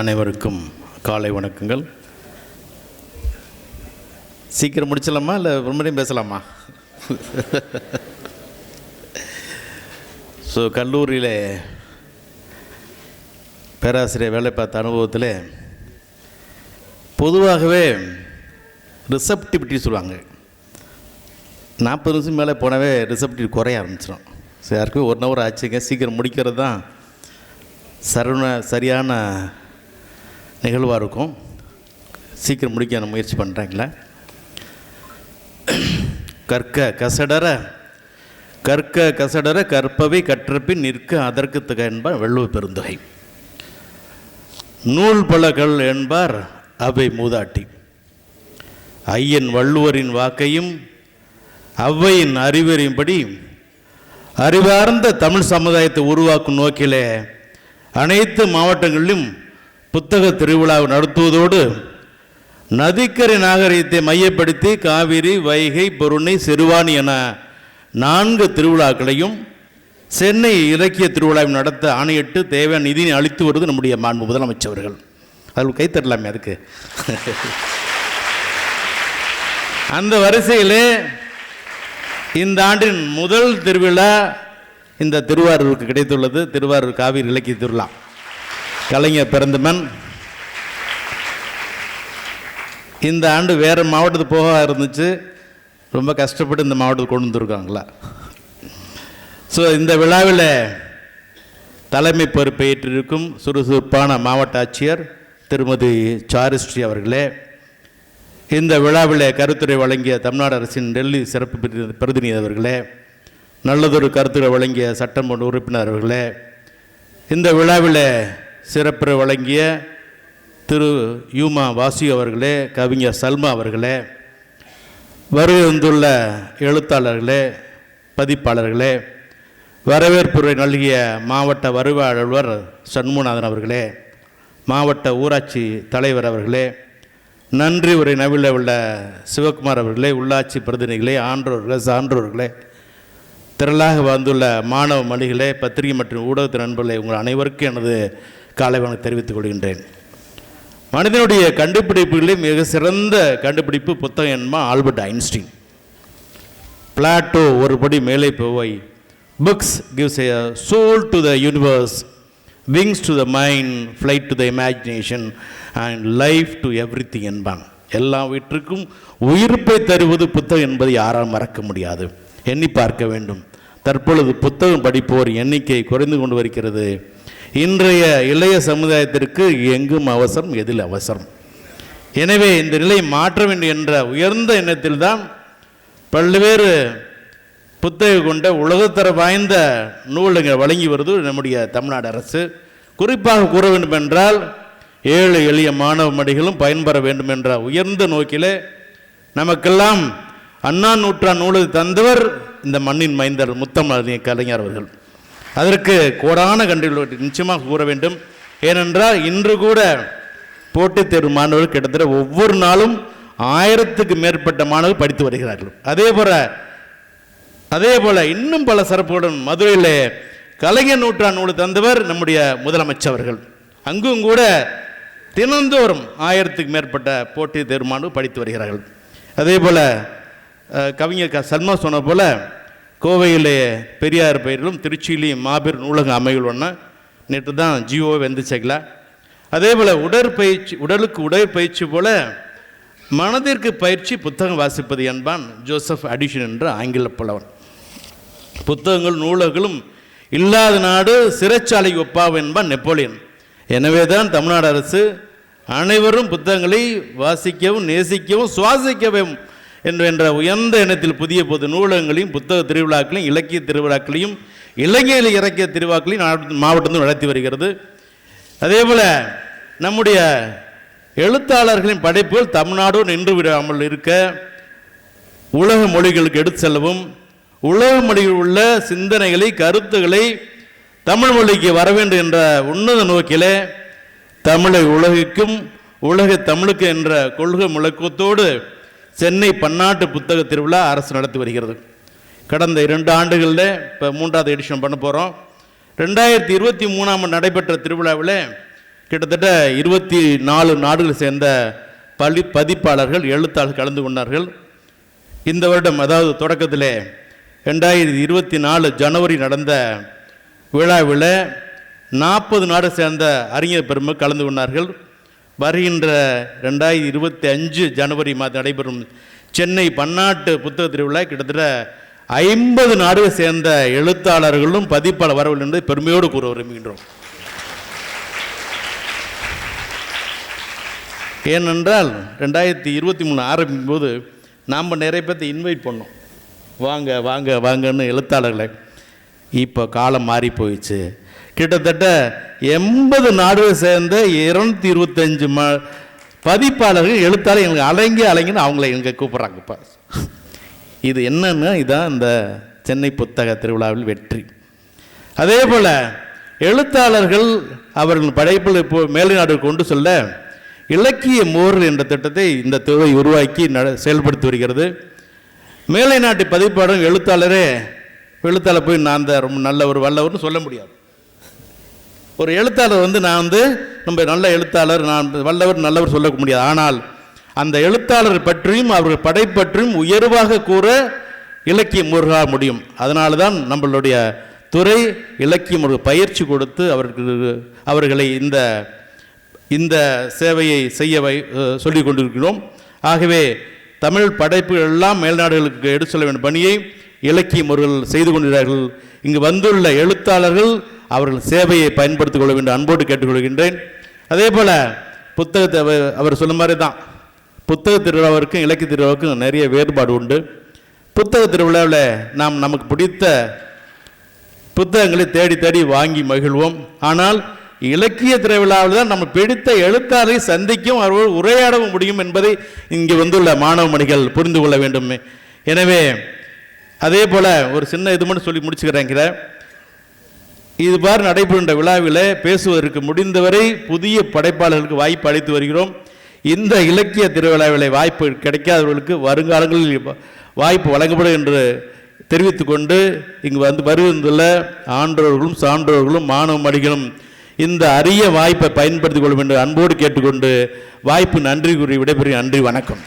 அனைவருக்கும் காலை வணக்கங்கள். சீக்கிரம் முடிச்சலாமா இல்லை மறுபடியும் பேசலாமா? ஸோ கல்லூரியில் பேராசிரியர் வேலை பார்த்த அனுபவத்தில் பொதுவாகவே ரிசப்டிவிட்டி சொல்லுவாங்க. நாற்பது நிமிஷம் மேலே போனவே ரிசப்டிவ் குறைய ஆரம்பிச்சிடும் ஸோ யாருக்குமே ஒன் ஹவர் ஆச்சுங்க சீக்கிரம் முடிக்கிறது தான் சரண சரியான நிகழ்வாக இருக்கும். சீக்கிரம் முடிக்க நான் முயற்சி பண்ணுறேங்களே கற்க கசடர கற்க கசடர கற்பவை கற்றப்பின் நிற்க அதற்கு தக என்பார் வெள்ளுவ பெருந்தொகை. நூல் பலகள் என்பார் அவை மூதாட்டி. ஐயன் வள்ளுவரின் வாக்கையும் ஔவையின் அறிவுரையின்படி அறிவார்ந்த தமிழ் சமுதாயத்தை உருவாக்கும் நோக்கிலே அனைத்து மாவட்டங்களிலும் புத்தக திருவிழாவை நடத்துவதோடு நதிக்கரை நாகரிகத்தை மையப்படுத்தி காவிரி வைகை பொருணை சிறுவாணி என நான்கு திருவிழாக்களையும் சென்னை இலக்கிய திருவிழாவை நடத்த ஆணையிட்டு தேவையான நிதியை அளித்து வருவது நம்முடைய மாண்பு முதலமைச்சர்கள் அதில் கைத்தரலாமே அதுக்கு. அந்த வரிசையில் இந்த ஆண்டின் முதல் திருவிழா இந்த திருவாரூருக்கு கிடைத்துள்ளது. திருவாரூர் காவிரி இலக்கிய திருவிழா. கலைஞர் பிறந்தமன் இந்த ஆண்டு வேறு மாவட்டத்துக்கு போக இருந்துச்சு. ரொம்ப கஷ்டப்பட்டு இந்த மாவட்டத்துக்கு கொண்டு வந்துருக்காங்களா. ஸோ இந்த விழாவில் தலைமை பொறுப்பேற்றிருக்கும் சுறுசுறுப்பான மாவட்ட ஆட்சியர் திருமதி சாரிஸ்ரீ அவர்களே இந்த விழாவில் கருத்துரை வழங்கிய தமிழ்நாடு அரசின் டெல்லி சிறப்பு பிரதிநிதி அவர்களே நல்லதொரு கருத்துரை வழங்கிய சட்டமன்ற உறுப்பினர் அவர்களே இந்த விழாவில் சிறப்பு வழங்கிய திரு யூமா வாசி அவர்களே கவிஞர் சல்மா அவர்களே வருகை வந்துள்ள எழுத்தாளர்களே பதிப்பாளர்களே வரவேற்புரை நல்கிய மாவட்ட வருவாய் அலுவலர் சண்முகநாதன் அவர்களே மாவட்ட ஊராட்சி தலைவர் அவர்களே நன்றி உரை நவில உள்ள சிவகுமார் அவர்களே உள்ளாட்சி பிரதிநிதிகளே ஆன்றோர்களே சான்றோர்களே திரளாக வந்துள்ள மாணவ மணிகளே பத்திரிகை மற்றும் ஊடகத்தின் நண்பர்களே உங்கள் அனைவருக்கும் எனது காலை வணக்கம் தெரிவித்துக் கொள்கின்றேன். மனிதனுடைய கண்டுபிடிப்புகளில் மிக சிறந்த கண்டுபிடிப்பு புத்தகம் என்பா ஆல்பர்ட் ஐன்ஸ்டீன். பிளாட்டோ ஒருபடி மேலே போய் books gives a soul to the universe wings to the mind flight to the imagination and life to everything என்பான் வீட்டிற்கும் உயிர்ப்பை தருவது புத்தகம் என்பதை யாரால் மறக்க முடியாது? எண்ணி பார்க்க வேண்டும். தற்பொழுது புத்தகம் படிப்போர் எண்ணிக்கை குறைந்து கொண்டு வருகிறது. இன்றைய இளைய சமுதாயத்திற்கு எங்கும் அவசரம் எதில் அவசரம்? எனவே இந்த நிலை மாற்ற வேண்டும் என்ற உயர்ந்த எண்ணத்தில்தான் பல்வேறு புத்தகம் கொண்ட உலகத்தர வாய்ந்த நூலுங்க வழங்கி வருது நம்முடைய தமிழ்நாடு அரசு. குறிப்பாக கூற வேண்டும் என்றால் ஏழு எளிய மாணவ மடிகளும் பயன்பெற வேண்டும் என்ற உயர்ந்த நோக்கிலே நமக்கெல்லாம் அண்ணா நூற்றாண்டு நூலை தந்தவர் இந்த மண்ணின் மைந்தர் முத்தமிழ் கலைஞர் அவர்கள். அதற்கு கோடான கண்டுகள் நிச்சயமாக கூற வேண்டும். ஏனென்றால் இன்று கூட போட்டித் தேர்வு மாணவர்கள் கிட்டத்தட்ட ஒவ்வொரு நாளும் ஆயிரத்துக்கு மேற்பட்ட மாணவர்கள் படித்து வருகிறார்கள். அதே போல அதே போல இன்னும் பல சிறப்புடன் மதுரையில் கலைஞர் நூற்றாண்டு நூல் தந்தவர் நம்முடைய முதலமைச்சர் அவர்கள். அங்கும் கூட தினந்தோறும் ஆயிரத்துக்கு மேற்பட்ட போட்டித் தேர்வு மாணவர்கள் படித்து வருகிறார்கள். அதே போல கவிஞர் க. சல்மா சொன்ன போல கோவையிலே பெரியார் பெயரிலும் திருச்சியிலையும் மாபெரும் நூலகம் அமையுள்ளன நேற்று தான் ஜியோ வெந்துச்சைங்களா. அதே போல் உடற்பயிற்சி உடலுக்கு உடற்பயிற்சி போல் மனதிற்கு பயிற்சி புத்தகம் வாசிப்பது என்பான் ஜோசப் அடிஷன் என்ற ஆங்கில புலவன் புத்தகங்கள் நூலகங்களும் இல்லாத நாடு சிறைச்சாலை ஒப்பாவு என்பான் நெப்போலியன். எனவே தான் தமிழ்நாடு அரசு அனைவரும் புத்தகங்களை வாசிக்கவும் நேசிக்கவும் சுவாசிக்கவும் என்ற என்ற உயர்ந்த எண்ணத்தில் புதிய பொது நூலகங்களையும் புத்தக திருவிழாக்களையும் இலக்கிய திருவிழாக்களையும் இலங்கையில் இலக்கிய திருவிழாக்களையும் நாடு- மாவட்டத்தில் நடத்தி வருகிறது. அதே போல் நம்முடைய எழுத்தாளர்களின் படைப்புகள் தமிழ்நாடு நின்று விடாமல் இருக்க உலக மொழிகளுக்கு எடுத்து செல்லவும் உலக மொழியில் உள்ள சிந்தனைகளை கருத்துக்களை தமிழ் மொழிக்கு வர வேண்டும் என்ற உன்னத நோக்கிலே தமிழை உலகுக்கும் உலக தமிழுக்கு என்ற கொள்கை முழக்கத்தோடு சென்னை பன்னாட்டு புத்தக திருவிழா அரசு நடத்தி வருகிறது. கடந்த இரண்டு ஆண்டுகளில் இப்போ மூன்றாவது எடிஷன் பண்ண போகிறோம் ரெண்டாயிரத்தி இருபத்தி மூணாம் நடைபெற்ற திருவிழாவில் கிட்டத்தட்ட இருபத்தி நாலு நாடுகள் சேர்ந்த பள்ளி பதிப்பாளர்கள் எழுத்தாளர்கள் கலந்து கொண்டார்கள். இந்த வருடம் அதாவது தொடக்கத்திலே ரெண்டாயிரத்தி இருபத்தி நாலு ஜனவரி நடந்த விழாவில் நாற்பது நாடு சேர்ந்த அறிஞர் பெருமை கலந்து கொண்டார்கள். வருகின்ற ரெண்டாயிரத்தி இருபத்தி அஞ்சு ஜனவரி மாதம் நடைபெறும் சென்னை பன்னாட்டு புத்தக திருவிழா கிட்டத்தட்ட ஐம்பது நாடுகள் சேர்ந்த எழுத்தாளர்களும் பதிப்பாளர் வரவில்லை என்பதை பெருமையோடு கூற விரும்புகின்றோம். ஏனென்றால் ரெண்டாயிரத்தி இருபத்தி மூணு ஆரம்பிக்கும் போது நாம் நிறைய பேர்த்தை இன்வைட் பண்ணோம். வாங்க வாங்க வாங்கன்னு எழுத்தாளர்களை. இப்போ காலம் மாறி போயிடுச்சு. கிட்டத்தட்ட எண்பது நாடுகள் சேர்ந்த இரநூத்தி இருபத்தஞ்சு ம பதிப்பாளர்கள் எழுத்தாளர் எங்களுக்கு அலைங்க அலைங்கன்னு அவங்கள எங்க கூப்பிட்றாங்க இப்போ. இது என்னன்னா இதுதான் இந்த சென்னை புத்தக திருவிழாவில் வெற்றி. அதே போல் எழுத்தாளர்கள் அவர்கள் படைப்பில் இப்போ மேல்நாடு கொண்டு சொல்ல இலக்கிய மோர் என்ற திட்டத்தை இந்த துறை உருவாக்கி நட செயல்படுத்தி வருகிறது. மேலை நாட்டு பதிப்பாளரும் எழுத்தாளரே எழுத்தாளர் போய் நான் தான் ரொம்ப நல்ல ஒரு வல்லவர்னு சொல்ல முடியாது. ஒரு எழுத்தாளர் வந்து நான் வந்து நம்ம நல்ல எழுத்தாளர் நான் வல்லவர் நல்லவர் சொல்ல முடியாது. ஆனால் அந்த எழுத்தாளர் பற்றியும் அவர்கள் படைப்பற்றியும் உயர்வாக கூற இலக்கியம் முருகா முடியும். அதனால தான் நம்மளுடைய துறை இலக்கியம் ஒரு பயிற்சி கொடுத்து அவர்களுக்கு அவர்களை இந்த இந்த சேவையை செய்ய வை சொல்லிக் கொண்டிருக்கிறோம். ஆகவே தமிழ் படைப்புகள் எல்லாம் மேல்நாடுகளுக்கு எடுத்து செல்ல வேண்டிய பணியை இலக்கியம் அவர்கள் செய்து கொண்டிருக்கிறார்கள். இங்கு வந்துள்ள எழுத்தாளர்கள் அவர்கள் சேவையை பயன்படுத்திக் கொள்ள வேண்டும் அன்போடு கேட்டுக்கொள்கின்றேன். அதே போல் புத்தகத்தை அவர் அவர் சொன்ன மாதிரி தான். புத்தக திருவிழாவிற்கும் இலக்கிய திருவிழாவுக்கும் நிறைய வேறுபாடு உண்டு. புத்தக திருவிழாவில் நாம் நமக்கு பிடித்த புத்தகங்களை தேடி தேடி வாங்கி மகிழ்வோம். ஆனால் இலக்கிய திருவிழாவில் தான் நம்ம பிடித்த எழுத்தாளரை சந்திக்கும் அவர்கள் உரையாடவும் முடியும் என்பதை இங்கே வந்துள்ள மாணவ மணிகள் புரிந்து கொள்ள வேண்டும். எனவே அதே போல் ஒரு சின்ன இது மட்டும் சொல்லி முடிச்சுக்கிறேங்கிற இது பார் நடைபெறுகின்ற விழாவில் பேசுவதற்கு முடிந்தவரை புதிய படைப்பாளர்களுக்கு வாய்ப்பு அளித்து வருகிறோம். இந்த இலக்கிய திருவிழாவில் வாய்ப்பு கிடைக்காதவர்களுக்கு வருங்காலங்களில் வாய்ப்பு வழங்கப்படும் என்று தெரிவித்துக்கொண்டு இங்கு வந்து வருவதுள்ள ஆன்றோர்களும் சான்றோர்களும் மாணவ மடிகளும் இந்த அரிய வாய்ப்பை பயன்படுத்திக் கொள்ளும் என்று அன்போடு கேட்டுக்கொண்டு வாய்ப்பு நன்றி கூறி விடைபெறும் நன்றி வணக்கம்.